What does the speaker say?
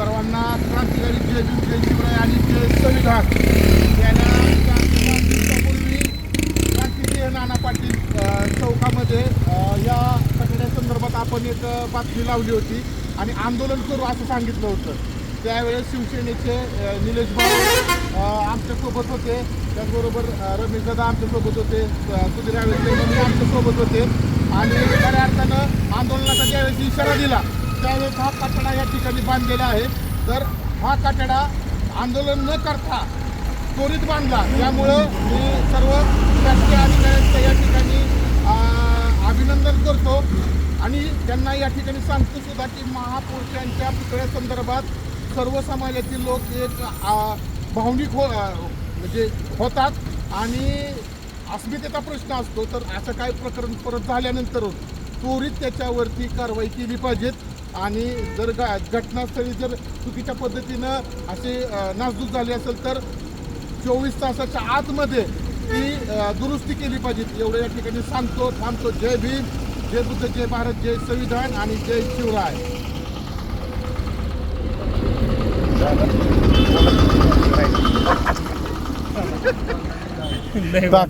सर्वांना क्रांतिकारी जय भीम जय शिवराय आणि जय संविधान. यांना चार दिवसापूर्वी क्रांतिसिंह नाना पाटील चौकामध्ये या संदर्भात आपण एक बातमी लावली होती आणि आंदोलन करू असं सांगितलं होतं. त्यावेळेस शिवसेनेचे निलेश भाऊ आमच्यासोबत होते. त्याचबरोबर रमेश दादा आमच्यासोबत होते. सुधीर आवेचे आमच्यासोबत होते. आणि खऱ्या अर्थानं आंदोलनाचा ज्यावेळेस इशारा दिला त्यावेळेस हा कठडा या ठिकाणी बांधलेला आहे तर हा कठडा आंदोलन न करता त्वरित बांधला. त्यामुळं मी सर्व शासकीय अधिकाऱ्यांचं या ठिकाणी अभिनंदन करतो. आणि त्यांना या ठिकाणी सांगतो सुद्धा की महापुरुषांच्या पुतळ्यासंदर्भात सर्व समाजातील लोक एक भावनिक हो म्हणजे होतात. आणि अस्मितेचा प्रश्न असतो तर असं काय प्रकरण परत झाल्यानंतर त्वरित त्याच्यावरती कारवाई केली पाहिजेत. आणि जर घटनास्थळी जर चुकीच्या पद्धतीनं असे अ, नासधूस झाली असेल तर चोवीस तासाच्या आतमध्ये ती दुरुस्ती केली पाहिजे. एवढं या ठिकाणी सांगतो थांबतो. जय भीम जय बुद्ध जय भारत जय संविधान आणि जय शिवराय.